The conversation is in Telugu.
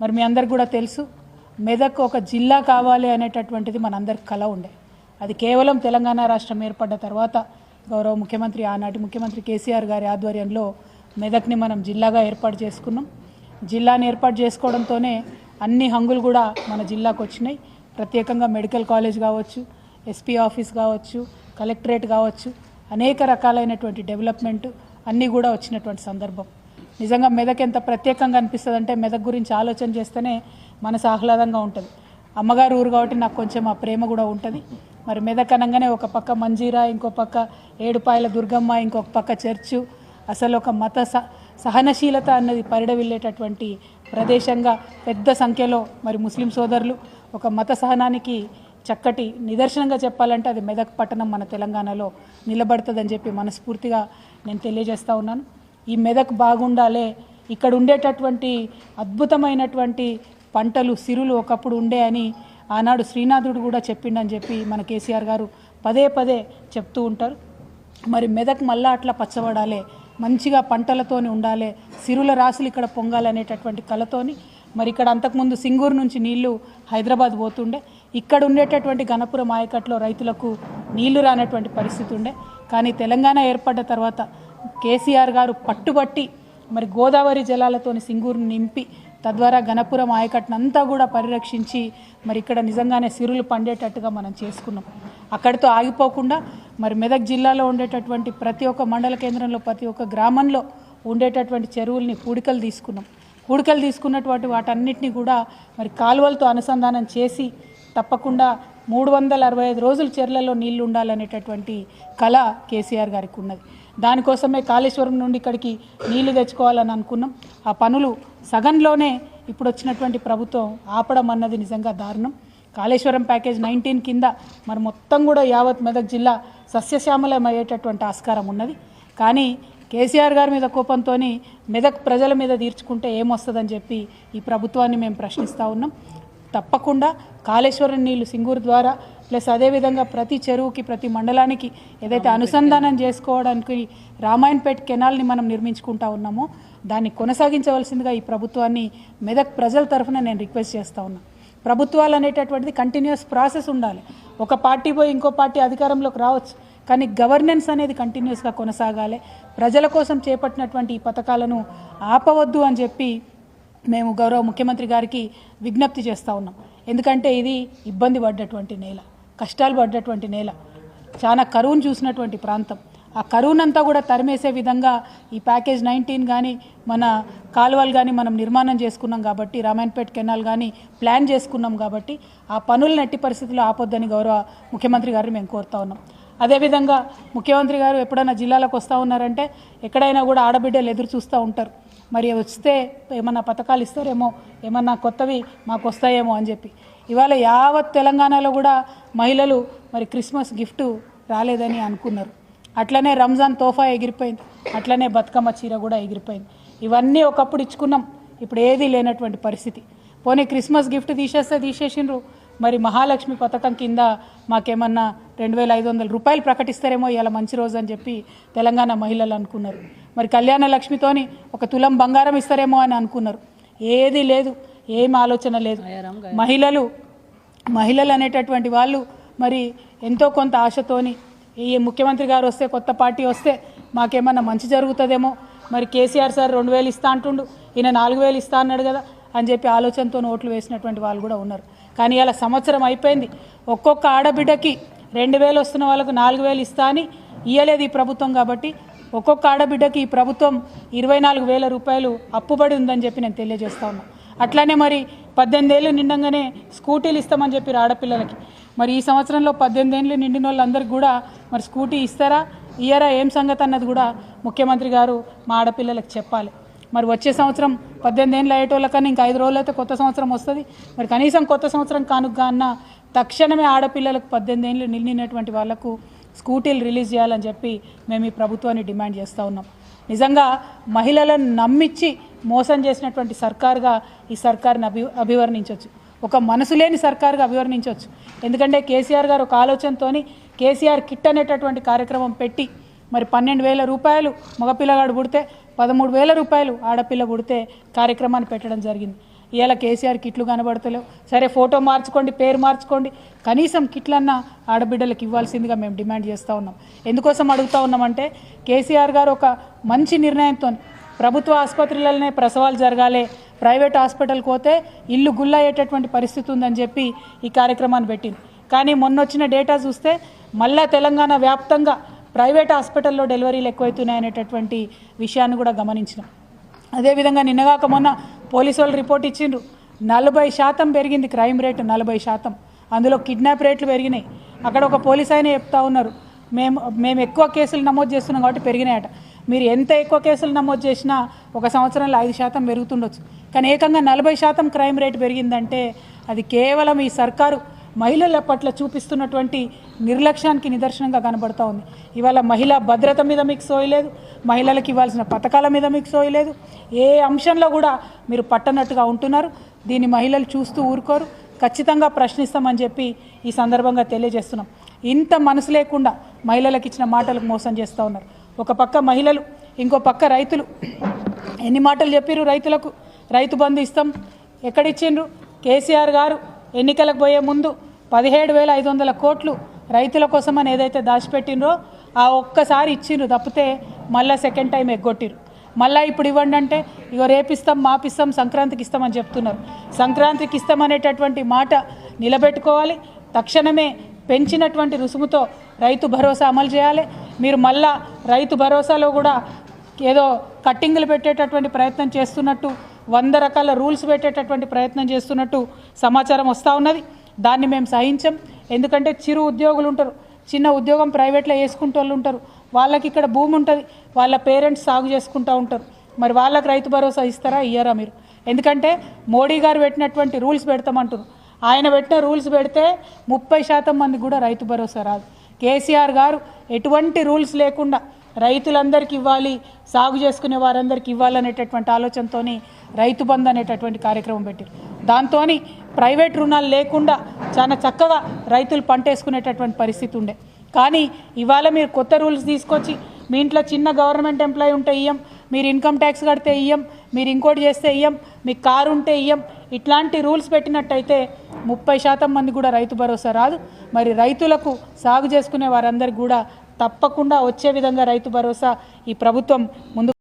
మరి మీ అందరికి కూడా తెలుసు మెదక్ ఒక జిల్లా కావాలి అనేటటువంటిది మనందరికి కల ఉండే. అది కేవలం తెలంగాణ రాష్ట్రం ఏర్పడ్డ తర్వాత గౌరవ ముఖ్యమంత్రి ఆనాటి ముఖ్యమంత్రి కేసీఆర్ గారి ఆధ్వర్యంలో మెదక్ని మనం జిల్లాగా ఏర్పాటు చేసుకున్నాం. జిల్లాని ఏర్పాటు చేసుకోవడంతోనే అన్ని హంగులు కూడా మన జిల్లాకు వచ్చినాయి. ప్రత్యేకంగా మెడికల్ కాలేజ్ కావచ్చు ఎస్పీ ఆఫీస్ కావచ్చు కలెక్టరేట్ కావచ్చు అనేక రకాలైనటువంటి డెవలప్మెంట్ అన్నీ కూడా వచ్చినటువంటి సందర్భం. నిజంగా మెదక్ ఎంత ప్రత్యేకంగా అనిపిస్తుంది అంటే మెదక్ గురించి ఆలోచన చేస్తేనే మనసు ఆహ్లాదంగా ఉంటుంది. అమ్మగారు ఊరు కాబట్టి నాకు కొంచెం ఆ ప్రేమ కూడా ఉంటుంది. మరి మెదక్ అనగానే ఒక పక్క మంజీరా ఇంకో పక్క ఏడుపాయల దుర్గమ్మ ఇంకొక పక్క చర్చు. అసలు ఒక మత స సహనశీలత అన్నది పరిడవిల్లేటటువంటి ప్రదేశంగా పెద్ద సంఖ్యలో మరి ముస్లిం సోదరులు ఒక మత సహనానికి చక్కటి నిదర్శనంగా చెప్పాలంటే అది మెదక్ పట్టణం మన తెలంగాణలో నిలబడుతుందని చెప్పి మనస్ఫూర్తిగా నేను తెలియజేస్తా ఉన్నాను. ఈ మెదక్ బాగుండాలే. ఇక్కడ ఉండేటటువంటి అద్భుతమైనటువంటి పంటలు సిరులు ఒకప్పుడు ఉండే అని ఆనాడు శ్రీనాథుడు కూడా చెప్పిండని చెప్పి మన కేసీఆర్ గారు పదే పదే చెప్తూ ఉంటారు. మరి మెదక్ మళ్ళా అట్లా పచ్చబడాలి. మంచిగా పంటలతోని ఉండాలి. సిరుల రాసులు ఇక్కడ పొంగాలనేటటువంటి కళతోని మరి ఇక్కడ అంతకుముందు సింగూరు నుంచి నీళ్ళు హైదరాబాద్ పోతుండే. ఇక్కడ ఉండేటటువంటి గణపురం ఆయకట్లో రైతులకు నీళ్ళు రానటువంటి పరిస్థితి ఉండే కానీ తెలంగాణ ఏర్పడ్డ తర్వాత కేసీఆర్ గారు పట్టుబట్టి మరి గోదావరి జలాలతోని సింగూరుని నింపి తద్వారా గణపురం ఆయకట్టునంతా కూడా పరిరక్షించి మరి ఇక్కడ నిజంగానే సిరులు పండేటట్టుగా మనం చేసుకున్నాం. అక్కడితో ఆగిపోకుండా మరి మెదక్ జిల్లాలో ఉండేటటువంటి ప్రతి ఒక్క మండల కేంద్రంలో ప్రతి ఒక్క గ్రామంలో ఉండేటటువంటి చెరువుల్ని పూడికలు తీసుకున్నాం. పూడికలు తీసుకున్నటువంటి వాటన్నిటిని కూడా మరి కాలువలతో అనుసంధానం చేసి తప్పకుండా మూడు వందల అరవై ఐదు రోజులు చెర్లలో నీళ్ళు ఉండాలనేటటువంటి కళ కేసీఆర్ గారికి ఉన్నది దానికోసమే కాళేశ్వరం నుండి ఇక్కడికి నీళ్ళు తెచ్చుకోవాలని అనుకున్నాం. ఆ పనులు సగంలోనే ఇప్పుడు వచ్చినటువంటి ప్రభుత్వం ఆపడం అన్నది నిజంగా దారుణం. కాళేశ్వరం ప్యాకేజ్ నైన్టీన్ కింద మరి మొత్తం కూడా యావత్ మెదక్ జిల్లా సస్యశ్యామలమయ్యేటటువంటి ఆస్కారం ఉన్నది. కానీ కేసీఆర్ గారి మీద కోపంతో మెదక్ ప్రజల మీద తీర్చుకుంటే ఏమొస్తుందని చెప్పి ఈ ప్రభుత్వాన్ని మేము ప్రశ్నిస్తూ ఉన్నాం. తప్పకుండా కాళేశ్వరం నీళ్ళు సింగూరు ద్వారా ప్లస్ అదేవిధంగా ప్రతి చెరువుకి ప్రతి మండలానికి ఏదైతే అనుసంధానం చేసుకోవడానికి రామాయణపేట కెనాల్ని మనం నిర్మించుకుంటా ఉన్నామో దాన్ని కొనసాగించవలసిందిగా ఈ ప్రభుత్వాన్ని మెదక్ ప్రజల తరఫున నేను రిక్వెస్ట్ చేస్తూ ఉన్నాను ప్రభుత్వాలు అనేటటువంటిది కంటిన్యూస్ ప్రాసెస్ ఉండాలి. ఒక పార్టీ పోయి ఇంకో పార్టీ అధికారంలోకి రావచ్చు కానీ గవర్నెన్స్ అనేది కంటిన్యూస్గా కొనసాగాలి. ప్రజల కోసం చేపట్టినటువంటి ఈ పథకాలను ఆపవద్దు అని చెప్పి మేము గౌరవ ముఖ్యమంత్రి గారికి విజ్ఞప్తి చేస్తూ ఉన్నాం. ఎందుకంటే ఇది ఇబ్బంది పడ్డటువంటి నేల. కష్టాలు పడ్డటువంటి నేల. చాలా కరువును చూసినటువంటి ప్రాంతం. ఆ కరువునంతా కూడా తరిమేసే విధంగా ఈ ప్యాకేజ్ నైన్టీన్ కానీ మన కాలువలు కానీ మనం నిర్మాణం చేసుకున్నాం కాబట్టి రామాయణపేట కెనాల్ కానీ ప్లాన్ చేసుకున్నాం కాబట్టి ఆ పనులను ఎట్టి పరిస్థితుల్లో ఆపొద్దని గౌరవ ముఖ్యమంత్రి గారిని మేము కోరుతా ఉన్నాం. అదేవిధంగా ముఖ్యమంత్రి గారు ఎప్పుడైనా జిల్లాలకు వస్తూ ఉన్నారంటే ఎక్కడైనా కూడా ఆడబిడ్డలు ఎదురు చూస్తూ ఉంటారు. మరి వస్తే ఏమన్నా పథకాలు ఇస్తారేమో ఏమన్నా కొత్తవి మాకు వస్తాయేమో అని చెప్పి. ఇవాళ యావత్ తెలంగాణలో కూడా మహిళలు మరి క్రిస్మస్ గిఫ్ట్ రాలేదని అనుకున్నారు. అట్లనే రంజాన్ తోఫా ఎగిరిపోయింది. అట్లనే బతుకమ్మ చీర కూడా ఎగిరిపోయింది. ఇవన్నీ ఒకప్పుడు ఇచ్చుకున్నాం. ఇప్పుడు ఏదీ లేనటువంటి పరిస్థితి. పోనీ క్రిస్మస్ గిఫ్ట్ తీసేస్తే తీసేసిండ్రు. మరి మహాలక్ష్మి పథకం కింద మాకేమన్నా రెండు వేల ఐదు వందల రూపాయలు ప్రకటిస్తారేమో ఇలా మంచి రోజు అని చెప్పి తెలంగాణ మహిళలు అనుకున్నారు. మరి కళ్యాణ లక్ష్మితోని ఒక తులం బంగారం ఇస్తారేమో అని అనుకున్నారు. ఏదీ లేదు. ఏం ఆలోచన లేదు. మహిళలు మహిళలు అనేటటువంటి వాళ్ళు మరి ఎంతో కొంత ఆశతోని ఈ ముఖ్యమంత్రి గారు వస్తే కొత్త పార్టీ వస్తే మాకేమన్నా మంచి జరుగుతుందేమో? మరి కేసీఆర్ సార్ రెండు వేలు ఇస్తా అంటుండు ఈయన నాలుగు వేలు ఇస్తా అన్నాడు కదా అని చెప్పి ఆలోచనతో ఓట్లు వేసినటువంటి వాళ్ళు కూడా ఉన్నారు. కానీ ఇలా సంవత్సరం అయిపోయింది. ఒక్కొక్క ఆడబిడ్డకి రెండు వేలు వస్తున్న వాళ్ళకు నాలుగు వేలు ఇస్తా అని ఇయ్యలేదు ఈ ప్రభుత్వం కాబట్టి ఒక్కొక్క ఆడబిడ్డకి ఈ ప్రభుత్వం ఇరవై నాలుగు వేల రూపాయలు అప్పుబడి ఉందని చెప్పి నేను తెలియజేస్తా ఉన్నాను అట్లానే మరి పద్దెనిమిది ఏళ్ళు నిండంగానే స్కూటీలు ఇస్తామని చెప్పారు ఆడపిల్లలకి. మరి ఈ సంవత్సరంలో పద్దెనిమిది ఏళ్ళు నిండిన వాళ్ళందరికీ కూడా మరి స్కూటీ ఇస్తారా? ఇయ్యరా? ఏం సంగతి అన్నది కూడా ముఖ్యమంత్రి గారు మా ఆడపిల్లలకు చెప్పాలి. మరి వచ్చే సంవత్సరం పద్దెనిమిది ఏళ్ళు అయ్యేటోళ్ళకన్నా ఇంకా ఐదు రోజులు అయితే కొత్త సంవత్సరం వస్తుంది. మరి కనీసం కొత్త సంవత్సరం కానుక అన్న తక్షణమే ఆడపిల్లలకు పద్దెనిమిది ఏళ్ళు నిండినటువంటి వాళ్ళకు స్కూటీలు రిలీజ్ చేయాలని చెప్పి మేము ఈ ప్రభుత్వాన్ని డిమాండ్ చేస్తూ ఉన్నాం. నిజంగా మహిళలను నమ్మిచ్చి మోసం చేసినటువంటి సర్కారుగా ఈ సర్కారుని అభి అభివర్ణించవచ్చు ఒక మనసు లేని సర్కారుగా అభివర్ణించవచ్చు ఎందుకంటే కేసీఆర్ గారు ఒక ఆలోచనతోని కేసీఆర్ కిట్ అనేటటువంటి కార్యక్రమం పెట్టి మరి పన్నెండు వేల రూపాయలు మగపిల్లగాడు పుడితే పదమూడు వేల రూపాయలు ఆడపిల్ల పుడితే కార్యక్రమాన్ని పెట్టడం జరిగింది. ఇవాళ కేసీఆర్ కిట్లు కనబడతలేవు. సరే ఫోటో మార్చుకోండి పేరు మార్చుకోండి. కనీసం కిట్లన్నా ఆడబిడ్డలకు ఇవ్వాల్సిందిగా మేము డిమాండ్ చేస్తూ ఉన్నాం. ఎందుకోసం అడుగుతూ ఉన్నామంటే కేసీఆర్ గారు ఒక మంచి నిర్ణయంతో ప్రభుత్వ ఆసుపత్రులలోనే ప్రసవాలు జరగాలి ప్రైవేట్ హాస్పిటల్కి పోతే ఇల్లు గుల్ల అయ్యేటటువంటి పరిస్థితి ఉందని చెప్పి ఈ కార్యక్రమాన్ని పెట్టింది కానీ మొన్న వచ్చిన డేటా చూస్తే మళ్ళా తెలంగాణ వ్యాప్తంగా ప్రైవేట్ హాస్పిటల్లో డెలివరీలు ఎక్కువైతున్నాయనేటటువంటి విషయాన్ని కూడా గమనించినాం. అదేవిధంగా నిన్నగాక మొన్న పోలీసు వాళ్ళు రిపోర్ట్ ఇచ్చిండ్రు. నలభై శాతం పెరిగింది క్రైమ్ రేటు నలభై శాతం. అందులో కిడ్నాప్ రేట్లు పెరిగినాయి. అక్కడ ఒక పోలీస్ ఆయన చెప్తా ఉన్నారు. మేము మేము ఎక్కువ కేసులు నమోదు చేస్తున్నాం కాబట్టి పెరిగినాయట. మీరు ఎంత ఎక్కువ కేసులు నమోదు చేసినా ఒక సంవత్సరంలో ఐదు శాతం పెరుగుతుండొచ్చు. కానీ ఏకంగా నలభై శాతం క్రైమ్ రేటు పెరిగిందంటే అది కేవలం ఈ సర్కారు మహిళల పట్ల చూపిస్తున్నటువంటి నిర్లక్ష్యానికి నిదర్శనంగా కనబడుతూ ఉంది. ఇవాళ మహిళా భద్రత మీద మీకు సోయలేదు మహిళలకు ఇవ్వాల్సిన పథకాల మీద మీకు సోయలేదు ఏ అంశంలో కూడా మీరు పట్టనట్టుగా ఉంటున్నారు. దీన్ని మహిళలు చూస్తూ ఊరుకోరు. ఖచ్చితంగా ప్రశ్నిస్తామని చెప్పి ఈ సందర్భంగా తెలియజేస్తున్నాం. ఇంత మనసు లేకుండా మహిళలకు ఇచ్చిన మాటలకు మోసం చేస్తూ ఉన్నారు. ఒక పక్క మహిళలు ఇంకో పక్క రైతులు. ఎన్ని మాటలు చెప్పిర్రు రైతులకు? రైతు బంధు ఇస్తాం. ఎక్కడిచ్చిండ్రు? కేసీఆర్ గారు ఎన్నికలకు పోయే ముందు పదిహేడు వేల ఐదు వందల కోట్లు రైతుల కోసమని ఏదైతే దాచిపెట్టినరో ఆ ఒక్కసారి ఇచ్చిండ్రు. తప్పితే మళ్ళీ సెకండ్ టైం ఎగ్గొట్టిరు మళ్ళీ ఇప్పుడు ఇవ్వండి అంటే ఇగో రేపిస్తాం మాపిస్తాం సంక్రాంతికి ఇస్తామని చెప్తున్నారు. సంక్రాంతికి ఇస్తామనేటటువంటి మాట నిలబెట్టుకోవాలి. తక్షణమే పెంచినటువంటి రుసుముతో రైతు భరోసా అమలు చేయాలి. మీరు మళ్ళా రైతు భరోసాలో కూడా ఏదో కట్టింగులు పెట్టేటటువంటి ప్రయత్నం చేస్తున్నట్టు వంద రకాల రూల్స్ పెట్టేటటువంటి ప్రయత్నం చేస్తున్నట్టు సమాచారం వస్తూ ఉన్నది. దాన్ని మేము సహించం. ఎందుకంటే చిరు ఉద్యోగులు ఉంటారు. చిన్న ఉద్యోగం ప్రైవేట్లో వేసుకుంటూ వాళ్ళు ఉంటారు. వాళ్ళకి ఇక్కడ భూమి ఉంటుంది. వాళ్ళ పేరెంట్స్ సాగు చేసుకుంటూ ఉంటారు. మరి వాళ్ళకి రైతు భరోసా ఇస్తారా? ఇయ్యారా మీరు? ఎందుకంటే మోడీ గారు పెట్టినటువంటి రూల్స్ పెడతామంటారు. ఆయన పెట్టిన రూల్స్ పెడితే ముప్పై శాతం మంది కూడా రైతు భరోసా రాదు. కేసీఆర్ గారు ఎటువంటి రూల్స్ లేకుండా రైతులందరికీ ఇవ్వాలి సాగు చేసుకునే వారందరికీ ఇవ్వాలనేటటువంటి ఆలోచనతోని రైతు బంధు అనేటటువంటి కార్యక్రమం పెట్టారు. దాంతో ప్రైవేట్ రుణాలు లేకుండా చాలా చక్కగా రైతులు పంట వేసుకునేటటువంటి పరిస్థితి ఉండే. కానీ ఇవాళ మీరు కొత్త రూల్స్ తీసుకొచ్చి మీ ఇంట్లో చిన్న గవర్నమెంట్ ఎంప్లాయీ ఉంటే ఇయ్యం మీరు ఇన్కమ్ ట్యాక్స్ కడితే ఇయ్యం మీరు ఇంకోటి చేస్తే ఇయ్యం మీకు కారు ఉంటే ఇయ్యం ఇట్లాంటి రూల్స్ పెట్టినట్టయితే ముప్పై శాతం మంది కూడా రైతు భరోసా రాదు. మరి రైతులకు సాగు చేసుకునే వారందరికీ కూడా తప్పకుండా వచ్చే విధంగా రైతు భరోసా ఈ ప్రభుత్వం ముందు